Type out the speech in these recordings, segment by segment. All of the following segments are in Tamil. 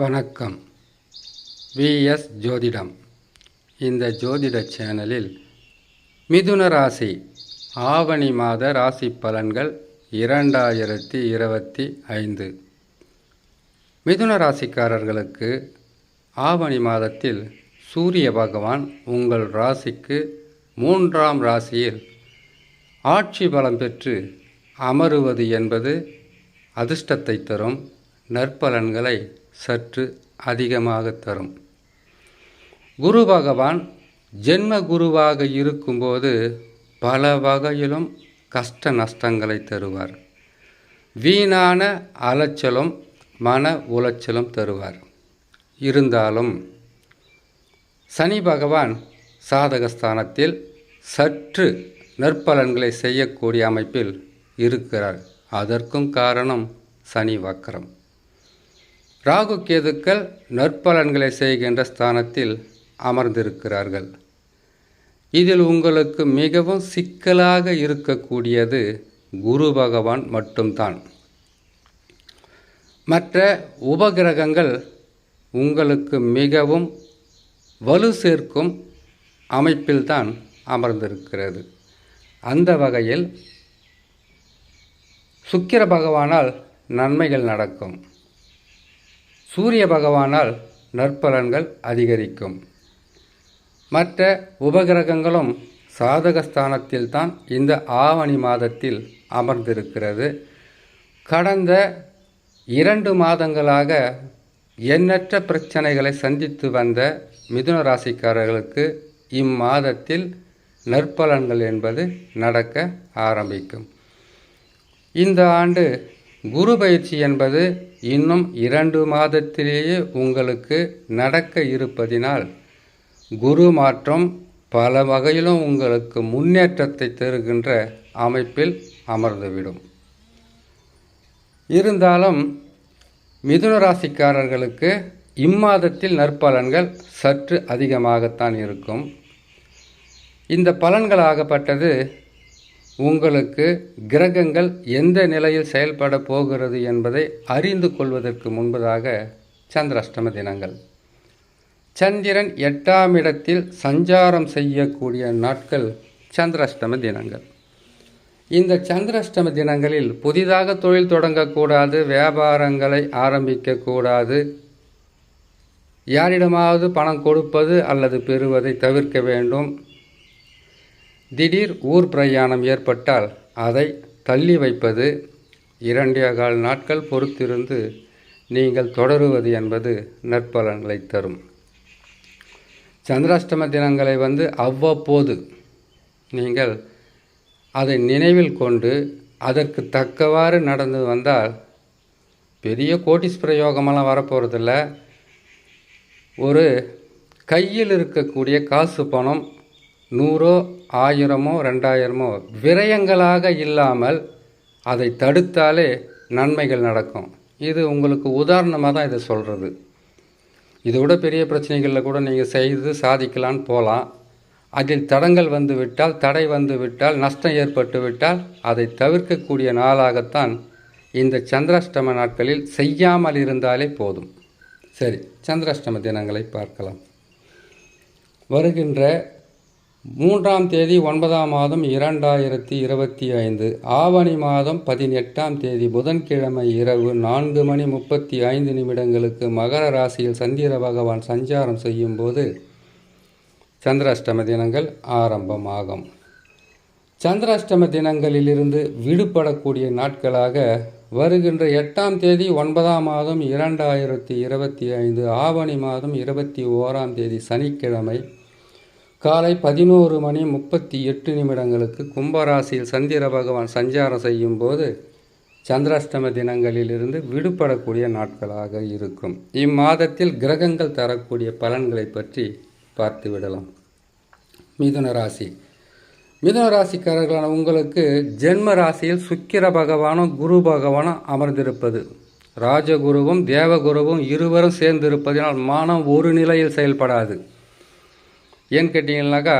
வணக்கம். விஎஸ் ஜோதிடம். இந்த ஜோதிட சேனலில் மிதுன ராசி ஆவணி மாத ராசி பலன்கள் இரண்டாயிரத்தி இருபத்தி ஐந்து. மிதுன ராசிக்காரர்களுக்கு ஆவணி மாதத்தில் சூரிய பகவான் உங்கள் ராசிக்கு மூன்றாம் ராசியில் ஆட்சி பலம் பெற்று அமருவது என்பது அதிர்ஷ்டத்தை தரும் நற்பலன்களை சற்று அதிகமாக தரும். குரு பகவான் ஜென்ம குருவாக இருக்கும்போது பல வகையிலும் கஷ்ட நஷ்டங்களை தருவார். வீணான அலைச்சலும் மன உளைச்சலும் தருவார். இருந்தாலும் சனி பகவான் சாதகஸ்தானத்தில் சற்று நற்பலன்களை செய்யக்கூடிய அமைப்பில் இருக்கிறார். அதற்கும் காரணம் சனி வக்கரம் ராகு கேதுக்கள் நற்பலன்களை செய்கின்ற ஸ்தானத்தில் அமர்ந்திருக்கிறார்கள். இதில் உங்களுக்கு மிகவும் சிக்கலாக இருக்கக்கூடியது குரு பகவான் மட்டும்தான். மற்ற உபகிரகங்கள் உங்களுக்கு மிகவும் வலு சேர்க்கும் அமைப்பில்தான் அமர்ந்திருக்கிறது. அந்த வகையில் சுக்கிர பகவானால் நன்மைகள் நடக்கும். சூரிய பகவானால் நற்பலன்கள் அதிகரிக்கும். மற்ற உபகிரகங்களும் சாதகஸ்தானத்தில்தான் இந்த ஆவணி மாதத்தில் அமர்ந்திருக்கிறது. கடந்த இரண்டு மாதங்களாக எண்ணற்ற பிரச்சனைகளை சந்தித்து வந்த மிதுன ராசிக்காரர்களுக்கு இம்மாதத்தில் நற்பலன்கள் என்பது நடக்க ஆரம்பிக்கும். இந்த ஆண்டு குரு பயிற்சி என்பது இன்னும் இரண்டு மாதத்திலேயே உங்களுக்கு நடக்க இருப்பதினால் குரு மாற்றம் பல வகையிலும் உங்களுக்கு முன்னேற்றத்தை தருகின்ற அமைப்பில் அமர்ந்துவிடும். இருந்தாலும் மிதுன ராசிக்காரர்களுக்கு இம்மாதத்தில் நற்பலன்கள் சற்று அதிகமாகத்தான் இருக்கும். இந்த பலன்களாகப்பட்டது உங்களுக்கு கிரகங்கள் எந்த நிலையில் செயல்பட போகிறது என்பதை அறிந்து கொள்வதற்கு முன்பதாக சந்திராஷ்டம தினங்கள். சந்திரன் எட்டாம் இடத்தில் சஞ்சாரம் செய்யக்கூடிய நாட்கள் சந்திராஷ்டம தினங்கள். இந்த சந்திராஷ்டம தினங்களில் புதிதாக தொழில் தொடங்கக்கூடாது வியாபாரங்களை ஆரம்பிக்கக்கூடாது. யாரிடமாவது பணம் கொடுப்பது அல்லது பெறுவதை தவிர்க்க வேண்டும். திடீர் ஊர் பிரயாணம் ஏற்பட்டால் அதை தள்ளி வைப்பது இரண்டே கால் நாட்கள் பொறுத்திருந்து நீங்கள் தொடருவது என்பது நற்பலன்களை தரும். சந்திராஷ்டம தினங்களை வந்து அவ்வப்போது நீங்கள் அதை நினைவில் கொண்டு அதற்கு தக்கவாறு நடந்து வந்தால் பெரிய கோட்டிஸ் பிரயோகமெல்லாம் வரப்போகிறதில்ல ஒரு கையில் இருக்கக்கூடிய காசு பணம் நூறோ ஆயிரமோ ரெண்டாயிரமோ விரயங்களாக இல்லாமல் அதை தடுத்தாலே நன்மைகள் நடக்கும். இது உங்களுக்கு உதாரணமாக தான் இதை சொல்கிறது இதை விட பெரிய பிரச்சனைகளில் கூட நீங்கள் செய்து சாதிக்கலான்னு போகலாம் அதில் தடங்கள் வந்து விட்டால் தடை வந்து விட்டால் நஷ்டம் ஏற்பட்டு விட்டால் அதை தவிர்க்கக்கூடிய நாளாகத்தான் இந்த சந்திராஷ்டம நாட்களில் செய்யாமல் இருந்தாலே போதும். சரி சந்திராஷ்டம தினங்களை பார்க்கலாம். வருகின்ற மூன்றாம் தேதி ஒன்பதாம் மாதம் இரண்டாயிரத்தி இருபத்தி ஐந்து. ஆவணி மாதம் பதினெட்டாம் தேதி புதன்கிழமை இரவு நான்கு மணி முப்பத்தி ஐந்து நிமிடங்களுக்கு மகர ராசியில் சந்திர பகவான் சஞ்சாரம் செய்யும்போது சந்திராஷ்டம தினங்கள் ஆரம்பமாகும். சந்திராஷ்டம தினங்களிலிருந்து விடுபடக்கூடிய நாட்களாக வருகின்ற எட்டாம் தேதி ஒன்பதாம் மாதம் இரண்டாயிரத்தி இருபத்தி ஐந்து. ஆவணி மாதம் இருபத்தி ஓராம் தேதி சனிக்கிழமை காலை பதினோரு மணி முப்பத்தி எட்டு நிமிடங்களுக்கு கும்பராசியில் சந்திர பகவான் சஞ்சாரம் செய்யும் போது சந்திராஷ்டம தினங்களிலிருந்து விடுபடக்கூடிய நாட்களாக இருக்கும். இம்மாதத்தில் கிரகங்கள் தரக்கூடிய பலன்களை பற்றி பார்த்து விடலாம். மிதுன ராசி. மிதுன ராசிக்காரர்களான உங்களுக்கு ஜென்ம ராசியில் சுக்கிர பகவானும் குரு பகவானும் அமர்ந்திருப்பது. ராஜகுருவும் தேவகுருவும் இருவரும் சேர்ந்திருப்பதினால் மானம் ஒரு நிலையில் செயல்படாது. ஏன்னு கேட்டிங்கன்னாக்கா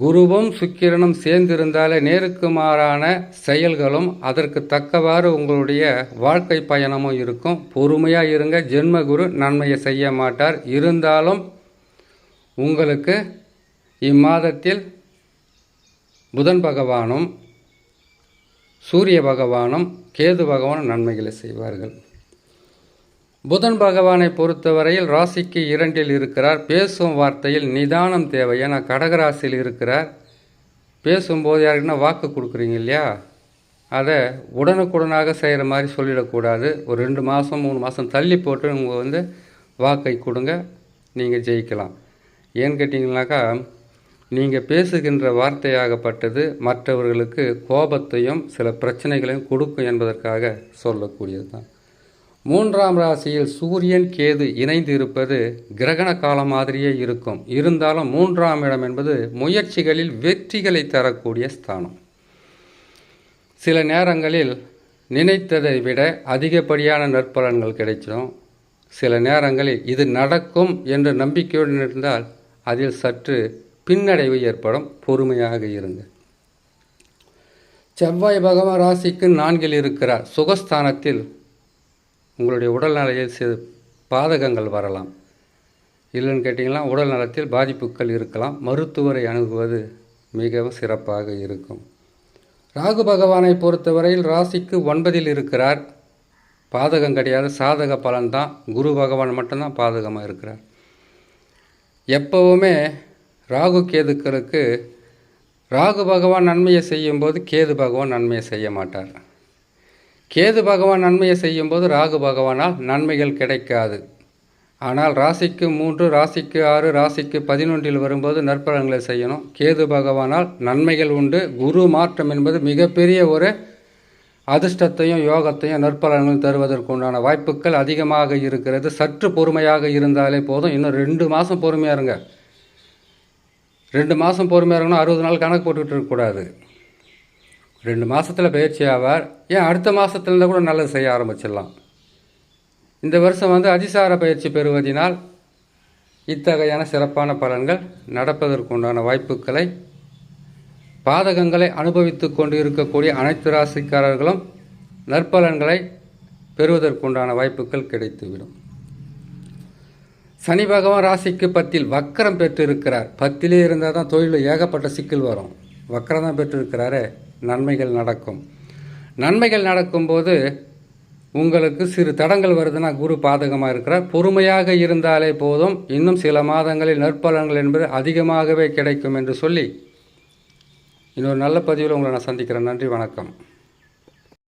குருவும் சுக்கிரனும் சேர்ந்திருந்தாலே நேருக்கு மாறான செயல்களும் அதற்கு தக்கவாறு உங்களுடைய வாழ்க்கை பயணமும் இருக்கும். பொறுமையாக இருங்க. ஜென்ம குரு நன்மையை செய்ய மாட்டார். இருந்தாலும் உங்களுக்கு இம்மாதத்தில் புதன் பகவானும் சூரிய பகவானும் கேது பகவானும் நன்மைகளை செய்வார்கள். புதன் பகவானை பொறுத்தவரையில் ராசிக்கு இரண்டில் இருக்கிறார். பேசும் வார்த்தையில் நிதானம் தேவை. ஏன்னா கடகராசியில் இருக்கிறார். பேசும்போது யாருக்குன்னா வாக்கு கொடுக்குறீங்க இல்லையா? அதை உடனுக்குடனாக செய்கிற மாதிரி சொல்லிடக்கூடாது. ஒரு ரெண்டு மாதம் மூணு மாதம் தள்ளி போட்டு உங்கள் வந்து வாக்கை கொடுங்க. நீங்கள் ஜெயிக்கலாம். ஏன்னு கேட்டிங்கனாக்கா நீங்கள் பேசுகின்ற வார்த்தையாகப்பட்டது மற்றவர்களுக்கு கோபத்தையும் சில பிரச்சனைகளையும் கொடுக்கும் என்பதற்காக சொல்லக்கூடியது தான் மூன்றாம் ராசியில் சூரியன் கேது இணைந்து இருப்பது கிரகண காலம் மாதிரியே இருக்கும். இருந்தாலும் மூன்றாம் இடம் என்பது முயற்சிகளில் வெற்றிகளை தரக்கூடிய ஸ்தானம். சில நேரங்களில் நினைத்ததை விட அதிகப்படியான நற்பலன்கள் கிடைச்சிடும். சில நேரங்களில் இது நடக்கும் என்ற நம்பிக்கையுடன் இருந்தால் அதில் சற்று பின்னடைவு ஏற்படும். பொறுமையாக இருங்க. செவ்வாய் பகவான் ராசிக்கு நான்கில் இருக்கிறார். சுகஸ்தானத்தில் உங்களுடைய உடல்நிலையில் சில பாதகங்கள் வரலாம். இல்லைன்னு கேட்டிங்கன்னா உடல் நலத்தில் பாதிப்புகள் இருக்கலாம். மருத்துவரை அணுகுவது மிகவும் சிறப்பாக இருக்கும். ராகு பகவானை பொறுத்தவரையில் ராசிக்கு ஒன்பதில் இருக்கிறார். பாதகம் கிடையாது. சாதக பலன்தான் குரு பகவான் மட்டும்தான் பாதகமாக இருக்கிறார். எப்போவுமே ராகு கேதுக்களுக்கு ராகு பகவான் நன்மையை செய்யும்போது கேது பகவான் நன்மையை செய்ய மாட்டார். கேது பகவான் நன்மையை செய்யும்போது ராகு பகவானால் நன்மைகள் கிடைக்காது. ஆனால் ராசிக்கு மூன்று ராசிக்கு ஆறு ராசிக்கு பதினொன்றில் வரும்போது நற்பலன்களை செய்யணும். கேது பகவானால் நன்மைகள் உண்டு. குரு மாற்றம் என்பது மிகப்பெரிய ஒரு அதிர்ஷ்டத்தையும் யோகத்தையும் நற்பலன்கள் தருவதற்குண்டான வாய்ப்புகள் அதிகமாக இருக்கிறது. சற்று பொறுமையாக இருந்தாலே போதும். இன்னும் ரெண்டு மாதம் பொறுமையாக இருங்க. ரெண்டு மாதம் பொறுமையாக இருக்கணும். அறுபது நாள் கணக்கு போட்டுக்கிட்டு இருக்கக்கூடாது. ரெண்டு மாதத்தில் பயிற்சி ஆவார். ஏன் அடுத்த மாதத்துலேருந்து கூட நல்லது செய்ய ஆரம்பிச்சிடலாம். இந்த வருஷம் வந்து அதிசார பயிற்சி பெறுவதினால் இத்தகையான சிறப்பான பலன்கள் நடப்பதற்குண்டான வாய்ப்புகளை பாதகங்களை அனுபவித்து கொண்டு இருக்கக்கூடிய அனைத்து ராசிக்காரர்களும் நற்பலன்களை பெறுவதற்குண்டான வாய்ப்புகள் கிடைத்துவிடும். சனி பகவான் ராசிக்கு பத்தில் வக்கரம் பெற்றிருக்கிறார். பத்திலே இருந்தால் தான் தொழிலில் ஏகப்பட்ட சிக்கல் வரும். வக்கரம் தான் பெற்றிருக்கிறாரே. நன்மைகள் நடக்கும். நன்மைகள் நடக்கும்போது உங்களுக்கு சிறு தடங்கள் வருதுன்னா குரு பாதகமாக இருக்கிறார். பொறுமையாக இருந்தாலே போதும். இன்னும் சில மாதங்களில் நற்பலன்கள் என்பது அதிகமாகவே கிடைக்கும் என்று சொல்லி இன்னொரு நல்ல பதிவில் உங்களை நான் சந்திக்கிறேன். நன்றி வணக்கம்.